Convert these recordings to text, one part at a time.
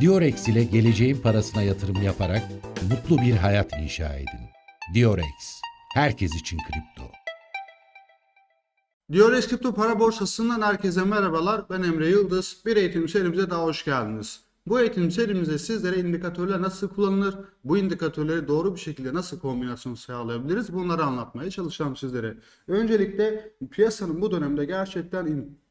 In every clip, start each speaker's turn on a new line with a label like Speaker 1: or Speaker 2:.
Speaker 1: Diorex ile geleceğin parasına yatırım yaparak mutlu bir hayat inşa edin. Diorex, herkes için kripto.
Speaker 2: Diores Kripto Para Borsası'ndan herkese merhabalar. Ben Emre Yıldız. Bir eğitim serimize daha hoş geldiniz. Bu eğitim serimizde sizlere indikatörler nasıl kullanılır, bu indikatörleri doğru bir şekilde nasıl kombinasyon sağlayabiliriz bunları anlatmaya çalışacağım sizlere. Öncelikle piyasanın bu dönemde gerçekten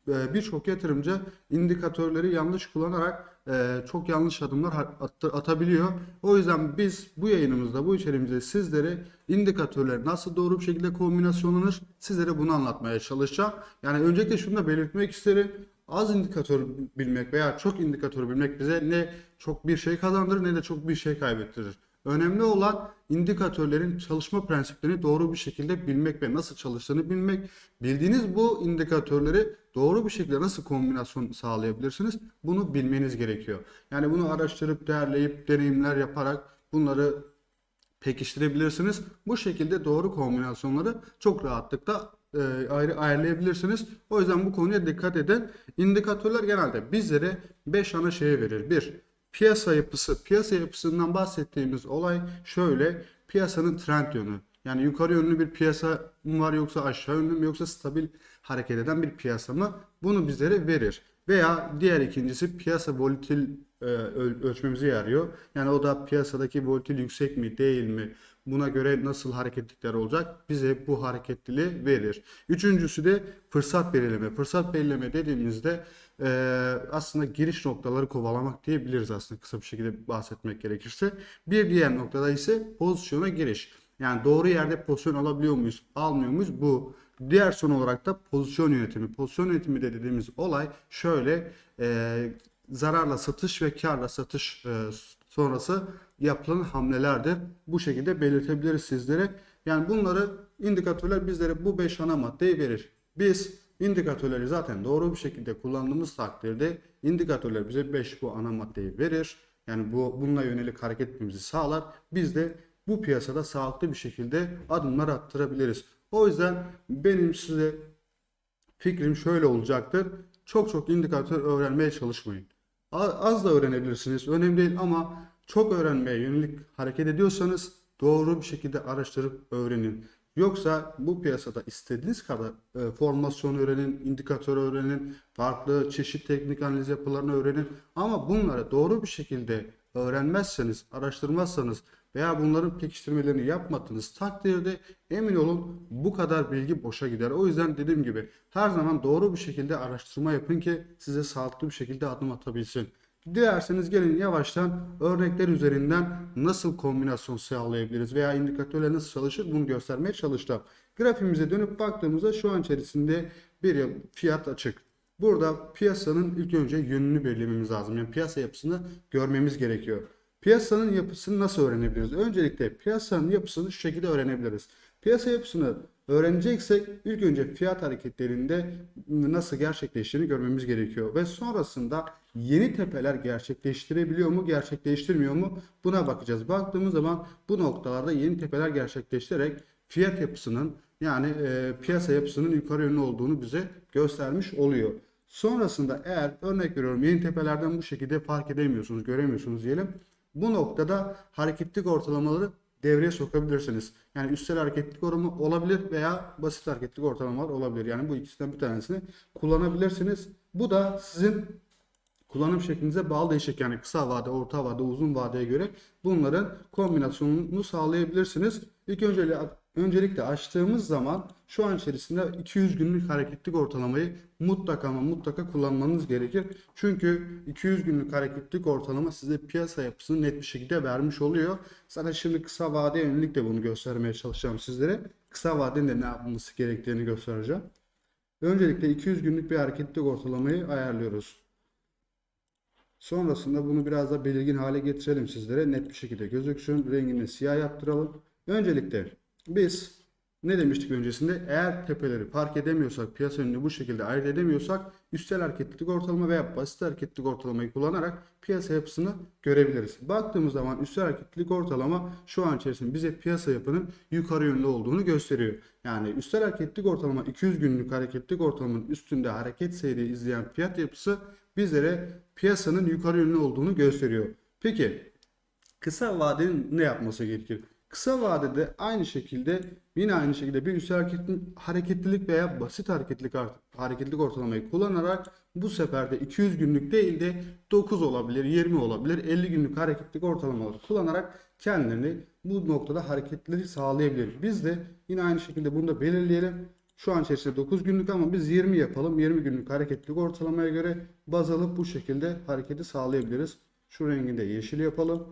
Speaker 2: birçok yatırımcı indikatörleri yanlış kullanarak e, çok yanlış adımlar at- atabiliyor. O yüzden biz bu yayınımızda, bu içeriğimizde sizlere indikatörler nasıl doğru bir şekilde kombinasyonlanır sizlere bunu anlatmaya çalışacağım. Yani öncelikle şunu da belirtmek isterim. Az indikatör bilmek veya çok indikatör bilmek bize ne çok bir şey kazandırır ne de çok bir şey kaybettirir. Önemli olan indikatörlerin çalışma prensiplerini doğru bir şekilde bilmek ve nasıl çalıştığını bilmek. Bildiğiniz bu indikatörleri doğru bir şekilde nasıl kombinasyon sağlayabilirsiniz? Bunu bilmeniz gerekiyor. Yani bunu araştırıp, değerleyip, deneyimler yaparak bunları pekiştirebilirsiniz. Bu şekilde doğru kombinasyonları çok rahatlıkla e, ayrı ayarlayabilirsiniz. O yüzden bu konuya dikkat edin. İndikatörler genelde bizlere 5 ana şey verir. 1. Piyasa yapısı. Piyasa yapısından bahsettiğimiz olay şöyle. Piyasanın trend yönü. Yani yukarı yönlü bir piyasa mı var yoksa aşağı yönlü mü yoksa stabil hareket eden bir piyasa mı? Bunu bizlere verir. Veya diğer ikincisi piyasa volatil e, öl- ölçmemize yarıyor. Yani o da piyasadaki volatil yüksek mi değil mi? Buna göre nasıl hareketlilikler olacak? Bize bu hareketliliği verir. Üçüncüsü de fırsat belirleme. Fırsat belirleme dediğimizde e, aslında giriş noktaları kovalamak diyebiliriz aslında kısa bir şekilde bahsetmek gerekirse. Bir diğer noktada ise pozisyona giriş. Yani doğru yerde pozisyon alabiliyor muyuz, almıyor muyuz? Bu. Diğer son olarak da pozisyon yönetimi. Pozisyon yönetimi de dediğimiz olay şöyle e, zararla satış ve karla satış e, sonrası yapılan hamlelerdir. Bu şekilde belirtebiliriz sizlere. Yani bunları indikatörler bizlere bu 5 ana maddeyi verir. Biz indikatörleri zaten doğru bir şekilde kullandığımız takdirde indikatörler bize 5 bu ana maddeyi verir. Yani bu bununla yönelik hareket etmemizi sağlar. Biz de bu piyasada sağlıklı bir şekilde adımlar attırabiliriz. O yüzden benim size fikrim şöyle olacaktır. Çok çok indikatör öğrenmeye çalışmayın. Az da öğrenebilirsiniz. Önemli değil ama çok öğrenmeye yönelik hareket ediyorsanız doğru bir şekilde araştırıp öğrenin. Yoksa bu piyasada istediğiniz kadar e, formasyon öğrenin, indikatör öğrenin, farklı çeşit teknik analiz yapılarını öğrenin. Ama bunları doğru bir şekilde öğrenmezseniz, araştırmazsanız veya bunların pekiştirmelerini yapmadığınız takdirde emin olun bu kadar bilgi boşa gider. O yüzden dediğim gibi her zaman doğru bir şekilde araştırma yapın ki size sağlıklı bir şekilde adım atabilsin. Dilerseniz gelin yavaştan örnekler üzerinden nasıl kombinasyon sağlayabiliriz veya indikatörler nasıl çalışır bunu göstermeye çalışacağım. Grafiğimize dönüp baktığımızda şu an içerisinde bir fiyat açık. Burada piyasanın ilk önce yönünü belirlememiz lazım. Yani piyasa yapısını görmemiz gerekiyor. Piyasanın yapısını nasıl öğrenebiliriz? Öncelikle piyasanın yapısını şu şekilde öğrenebiliriz. Piyasa yapısını öğreneceksek ilk önce fiyat hareketlerinde nasıl gerçekleştiğini görmemiz gerekiyor. Ve sonrasında yeni tepeler gerçekleştirebiliyor mu, gerçekleştirmiyor mu? Buna bakacağız. Baktığımız zaman bu noktalarda yeni tepeler gerçekleştirerek fiyat yapısının yani e, piyasa yapısının yukarı yönlü olduğunu bize göstermiş oluyor. Sonrasında eğer örnek veriyorum yeni tepelerden bu şekilde fark edemiyorsunuz, göremiyorsunuz diyelim. Bu noktada hareketlik ortalamaları devreye sokabilirsiniz. Yani üstel hareketlik oranı olabilir veya basit hareketlik ortalamalar olabilir. Yani bu ikisinden bir tanesini kullanabilirsiniz. Bu da sizin kullanım şeklinize bağlı değişik. Yani kısa vade, orta vade, uzun vadeye göre bunların kombinasyonunu sağlayabilirsiniz. İlk önce öncelikle açtığımız zaman şu an içerisinde 200 günlük hareketlik ortalamayı mutlaka ama mutlaka kullanmanız gerekir. Çünkü 200 günlük hareketlik ortalama size piyasa yapısını net bir şekilde vermiş oluyor. Sana şimdi kısa vade yönelik de bunu göstermeye çalışacağım sizlere. Kısa vadenin de ne yapılması gerektiğini göstereceğim. Öncelikle 200 günlük bir hareketlik ortalamayı ayarlıyoruz. Sonrasında bunu biraz da belirgin hale getirelim sizlere. Net bir şekilde gözüksün. Rengini siyah yaptıralım. Öncelikle biz ne demiştik öncesinde? Eğer tepeleri fark edemiyorsak, piyasa önünü bu şekilde ayırt edemiyorsak üstel hareketlilik ortalama veya basit hareketlilik ortalamayı kullanarak piyasa yapısını görebiliriz. Baktığımız zaman üstel hareketlilik ortalama şu an içerisinde bize piyasa yapının yukarı yönlü olduğunu gösteriyor. Yani üstel hareketlilik ortalama 200 günlük hareketlilik ortalamanın üstünde hareket seyri izleyen fiyat yapısı bizlere piyasanın yukarı yönlü olduğunu gösteriyor. Peki kısa vadenin ne yapması gerekir? Kısa vadede aynı şekilde yine aynı şekilde bir üst hareketli- hareketlilik veya basit hareketlilik hareketlilik ortalamayı kullanarak bu sefer de 200 günlük değil de 9 olabilir, 20 olabilir, 50 günlük hareketlilik ortalamaları kullanarak kendilerini bu noktada hareketlilik sağlayabilir. Biz de yine aynı şekilde bunu da belirleyelim. Şu an içerisinde 9 günlük ama biz 20 yapalım. 20 günlük hareketlilik ortalamaya göre baz alıp bu şekilde hareketi sağlayabiliriz. Şu rengi de yeşil yapalım.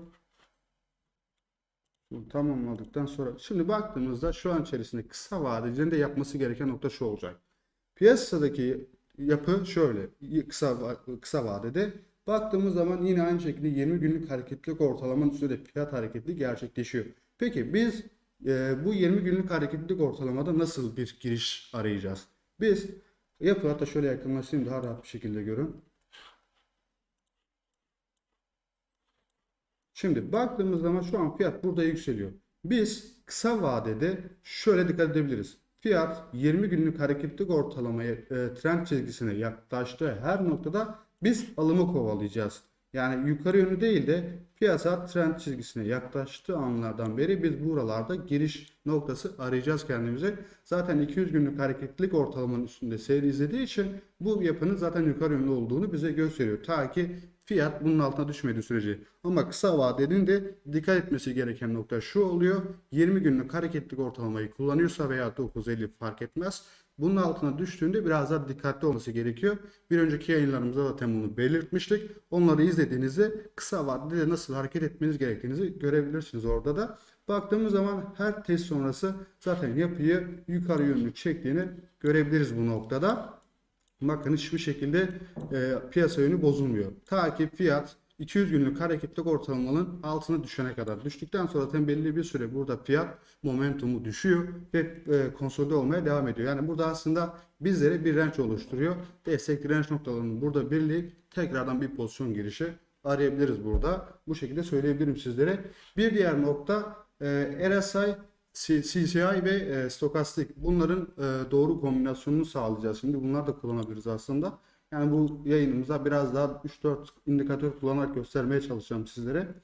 Speaker 2: Bunu tamamladıktan sonra şimdi baktığımızda şu an içerisinde kısa vadecilerin de yapması gereken nokta şu olacak. Piyasadaki yapı şöyle kısa kısa vadede baktığımız zaman yine aynı şekilde 20 günlük hareketlilik ortalamanın üstünde fiyat hareketli gerçekleşiyor. Peki biz e, bu 20 günlük hareketlilik ortalamada nasıl bir giriş arayacağız? Biz yapı hatta şöyle yakınlaştırayım daha rahat bir şekilde görün. Şimdi baktığımız zaman şu an fiyat burada yükseliyor. Biz kısa vadede şöyle dikkat edebiliriz. Fiyat 20 günlük hareketlilik ortalamaya e, trend çizgisine yaklaştığı her noktada biz alımı kovalayacağız. Yani yukarı yönlü değil de piyasa trend çizgisine yaklaştığı anlardan beri biz buralarda giriş noktası arayacağız kendimize. Zaten 200 günlük hareketlilik ortalamanın üstünde seyir izlediği için bu yapının zaten yukarı yönlü olduğunu bize gösteriyor. Ta ki fiyat bunun altına düşmediği sürece. Ama kısa vadenin de dikkat etmesi gereken nokta şu oluyor. 20 günlük hareketlilik ortalamayı kullanıyorsa veya 9.50 fark etmez. Bunun altına düştüğünde biraz daha dikkatli olması gerekiyor. Bir önceki yayınlarımızda zaten bunu belirtmiştik. Onları izlediğinizde kısa vadede de nasıl hareket etmeniz gerektiğinizi görebilirsiniz orada da. Baktığımız zaman her test sonrası zaten yapıyı yukarı yönlü çektiğini görebiliriz bu noktada. Bakın hiçbir şekilde e, piyasa yönü bozulmuyor. Ta ki fiyat 200 günlük hareketlilik ortalamanın altına düşene kadar. Düştükten sonra zaten belli bir süre burada fiyat momentumu düşüyor ve e, konsolide olmaya devam ediyor. Yani burada aslında bizlere bir range oluşturuyor. Destek direnç noktalarını burada birleyip tekrardan bir pozisyon girişi arayabiliriz burada. Bu şekilde söyleyebilirim sizlere. Bir diğer nokta e, RSI CCI ve e, stokastik bunların e, doğru kombinasyonunu sağlayacağız. Şimdi bunlar da kullanabiliriz aslında. Yani bu yayınımıza biraz daha 3-4 indikatör kullanarak göstermeye çalışacağım sizlere.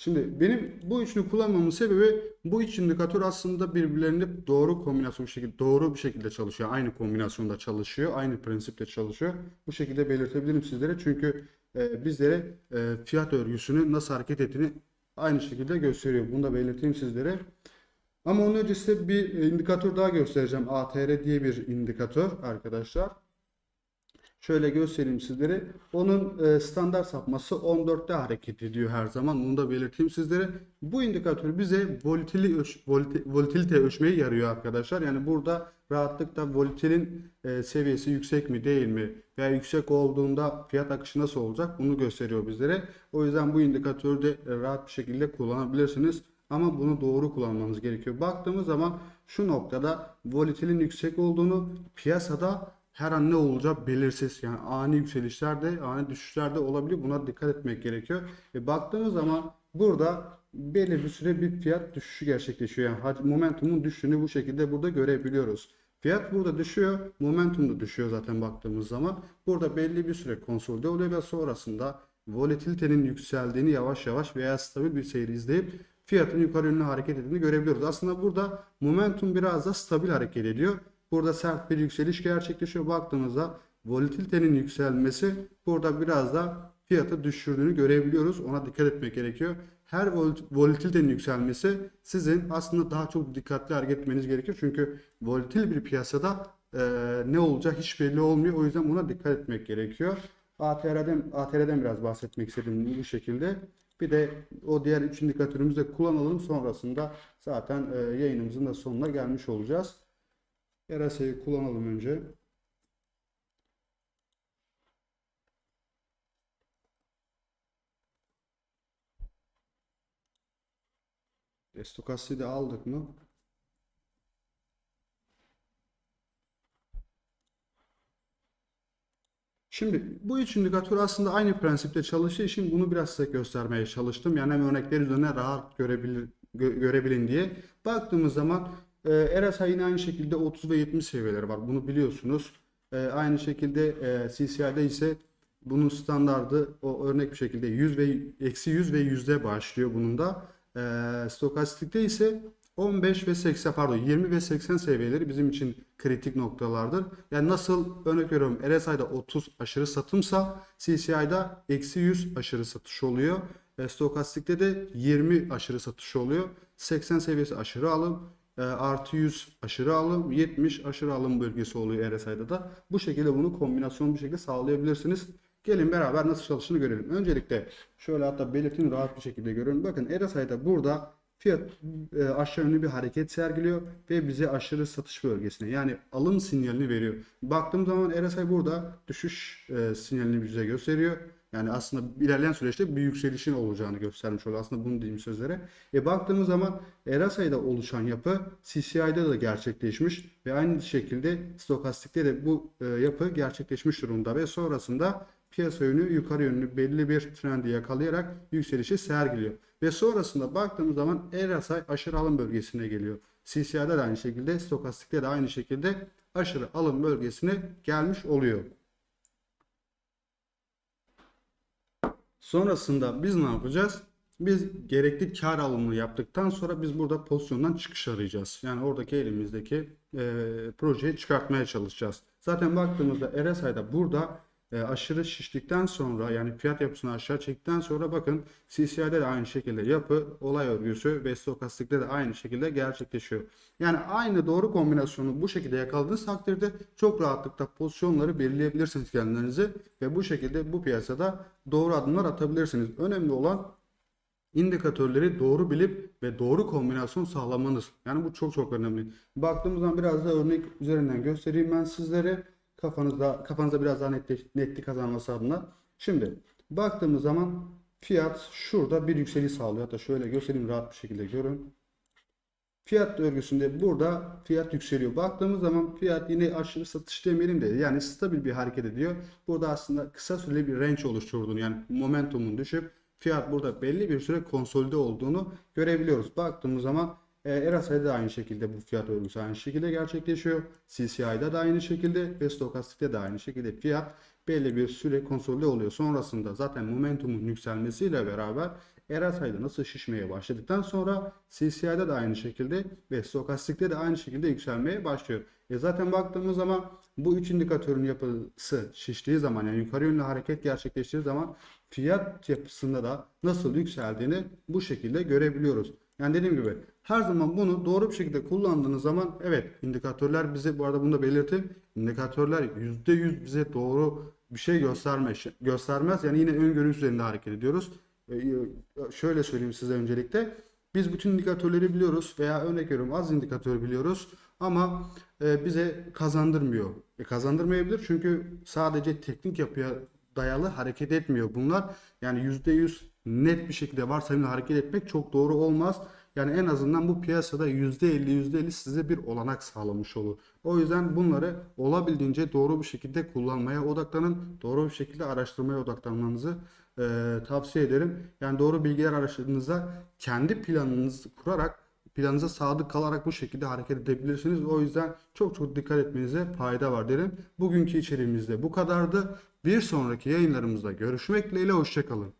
Speaker 2: Şimdi benim bu üçünü kullanmamın sebebi bu üç indikatör aslında birbirlerinde doğru kombinasyon bir şekilde doğru bir şekilde çalışıyor. Aynı kombinasyonda çalışıyor. Aynı prensiple çalışıyor. Bu şekilde belirtebilirim sizlere. Çünkü e, bizlere e, fiyat örgüsünün nasıl hareket ettiğini aynı şekilde gösteriyor. Bunu da belirteyim sizlere. Ama onun öncesinde bir indikatör daha göstereceğim. ATR diye bir indikatör arkadaşlar. Şöyle göstereyim sizlere. Onun e, standart sapması 14'te hareket ediyor her zaman. Bunu da belirteyim sizlere. Bu indikatör bize volitili ölç, voliti- volatilite ölçmeyi yarıyor arkadaşlar. Yani burada rahatlıkla volatilin e, seviyesi yüksek mi değil mi veya yüksek olduğunda fiyat akışı nasıl olacak bunu gösteriyor bizlere. O yüzden bu indikatörü de e, rahat bir şekilde kullanabilirsiniz. Ama bunu doğru kullanmanız gerekiyor. Baktığımız zaman şu noktada volatilin yüksek olduğunu piyasada her an ne olacağı belirsiz. Yani ani yükselişler de ani düşüşler de olabiliyor. Buna dikkat etmek gerekiyor. E baktığımız zaman burada belli bir süre bir fiyat düşüşü gerçekleşiyor. Yani momentumun düştüğünü bu şekilde burada görebiliyoruz. Fiyat burada düşüyor, momentum da düşüyor zaten baktığımız zaman. Burada belli bir süre konsolide oluyor ve sonrasında volatilitenin yükseldiğini yavaş yavaş veya stabil bir seyir izleyip fiyatın yukarı yönlü hareket ettiğini görebiliyoruz. Aslında burada momentum biraz da stabil hareket ediyor. Burada sert bir yükseliş gerçekleşiyor. Baktığımızda volatilitenin yükselmesi burada biraz da fiyatı düşürdüğünü görebiliyoruz. Ona dikkat etmek gerekiyor. Her vol- volatilitenin yükselmesi sizin aslında daha çok dikkatli hareket etmeniz gerekiyor. Çünkü volatil bir piyasada e, ne olacak hiç belli olmuyor. O yüzden buna dikkat etmek gerekiyor. ATR'den, ATR'den biraz bahsetmek istedim bu şekilde. Bir de o diğer üç indikatörümüzü de kullanalım. Sonrasında zaten e, yayınımızın da sonuna gelmiş olacağız. RSI'yi kullanalım önce. Stokastik'i de aldık mı? Şimdi bu üç indikatör aslında aynı prensipte çalıştığı için bunu biraz size göstermeye çalıştım. Yani hem örnekler üzerine rahat görebilir, gö- görebilin diye. Baktığımız zaman e, RSI yine aynı şekilde 30 ve 70 seviyeleri var. Bunu biliyorsunuz. E, aynı şekilde e, CCI'de ise bunun standardı o örnek bir şekilde 100 ve eksi 100 ve yüzde başlıyor bunun da. E, stokastikte ise 15 ve 80 pardon 20 ve 80 seviyeleri bizim için kritik noktalardır. Yani nasıl örnek veriyorum RSI'da 30 aşırı satımsa CCI'da eksi 100 aşırı satış oluyor. Stokastikte de 20 aşırı satış oluyor. 80 seviyesi aşırı alım, e, artı 100 aşırı alım, 70 aşırı alım bölgesi oluyor RSI'da da. Bu şekilde bunu kombinasyon bir şekilde sağlayabilirsiniz. Gelin beraber nasıl çalıştığını görelim. Öncelikle şöyle hatta belirteyim rahat bir şekilde görün. Bakın RSI'da burada fiyat e, aşağı yönlü bir hareket sergiliyor ve bize aşırı satış bölgesine yani alım sinyalini veriyor. Baktığım zaman RSI burada düşüş e, sinyalini bize gösteriyor. Yani aslında ilerleyen süreçte bir yükselişin olacağını göstermiş oluyor. Aslında bunu diyeyim sözlere. E baktığımız zaman RSI'da oluşan yapı CCI'de de gerçekleşmiş ve aynı şekilde stokastikte de bu e, yapı gerçekleşmiş durumda ve sonrasında piyasa yönü yukarı yönlü belli bir trendi yakalayarak yükselişi sergiliyor. Ve sonrasında baktığımız zaman RSI aşırı alım bölgesine geliyor. CCI'de de aynı şekilde, stokastikte de aynı şekilde aşırı alım bölgesine gelmiş oluyor. Sonrasında biz ne yapacağız? Biz gerekli kar alımını yaptıktan sonra biz burada pozisyondan çıkış arayacağız. Yani oradaki elimizdeki e, projeyi çıkartmaya çalışacağız. Zaten baktığımızda RSI'da burada e, aşırı şiştikten sonra yani fiyat yapısını aşağı çektikten sonra bakın CCI'de de aynı şekilde yapı, olay örgüsü ve stokastikte de aynı şekilde gerçekleşiyor. Yani aynı doğru kombinasyonu bu şekilde yakaladığınız takdirde çok rahatlıkla pozisyonları belirleyebilirsiniz kendinizi ve bu şekilde bu piyasada doğru adımlar atabilirsiniz. Önemli olan indikatörleri doğru bilip ve doğru kombinasyon sağlamanız. Yani bu çok çok önemli. Baktığımız zaman biraz da örnek üzerinden göstereyim ben sizlere. Kafanızda kafanızda biraz daha netlik, netlik kazanması adına. Şimdi baktığımız zaman fiyat şurada bir yükseliş sağlıyor. Hatta şöyle göstereyim rahat bir şekilde görün. Fiyat örgüsünde burada fiyat yükseliyor. Baktığımız zaman fiyat yine aşırı satış demeyelim de yani stabil bir hareket ediyor. Burada aslında kısa süreli bir range oluşturduğunu yani momentumun düşüp fiyat burada belli bir süre konsolide olduğunu görebiliyoruz. Baktığımız zaman e, RSI'de de aynı şekilde bu fiyat örgüsü aynı şekilde gerçekleşiyor. CCI'de de aynı şekilde ve stokastikte de aynı şekilde fiyat belli bir süre konsolide oluyor. Sonrasında zaten momentumun yükselmesiyle beraber RSI'de nasıl şişmeye başladıktan sonra CCI'de de aynı şekilde ve stokastikte de aynı şekilde yükselmeye başlıyor. E zaten baktığımız zaman bu üç indikatörün yapısı şiştiği zaman yani yukarı yönlü hareket gerçekleştiği zaman fiyat yapısında da nasıl yükseldiğini bu şekilde görebiliyoruz. Yani dediğim gibi her zaman bunu doğru bir şekilde kullandığınız zaman evet indikatörler bize bu arada bunu da belirteyim. İndikatörler %100 bize doğru bir şey göstermez. göstermez. Yani yine öngörü üzerinde hareket ediyoruz. Ee, şöyle söyleyeyim size öncelikle. Biz bütün indikatörleri biliyoruz veya örnek veriyorum az indikatör biliyoruz ama e, bize kazandırmıyor. E, kazandırmayabilir çünkü sadece teknik yapıya dayalı hareket etmiyor bunlar. Yani %100 net bir şekilde varsayımla hareket etmek çok doğru olmaz. Yani en azından bu piyasada %50 %50 size bir olanak sağlamış olur. O yüzden bunları olabildiğince doğru bir şekilde kullanmaya odaklanın. Doğru bir şekilde araştırmaya odaklanmanızı e, tavsiye ederim. Yani doğru bilgiler araştırdığınızda kendi planınızı kurarak planınıza sadık kalarak bu şekilde hareket edebilirsiniz. O yüzden çok çok dikkat etmenize fayda var derim. Bugünkü içeriğimizde bu kadardı. Bir sonraki yayınlarımızda görüşmek dileğiyle hoşçakalın.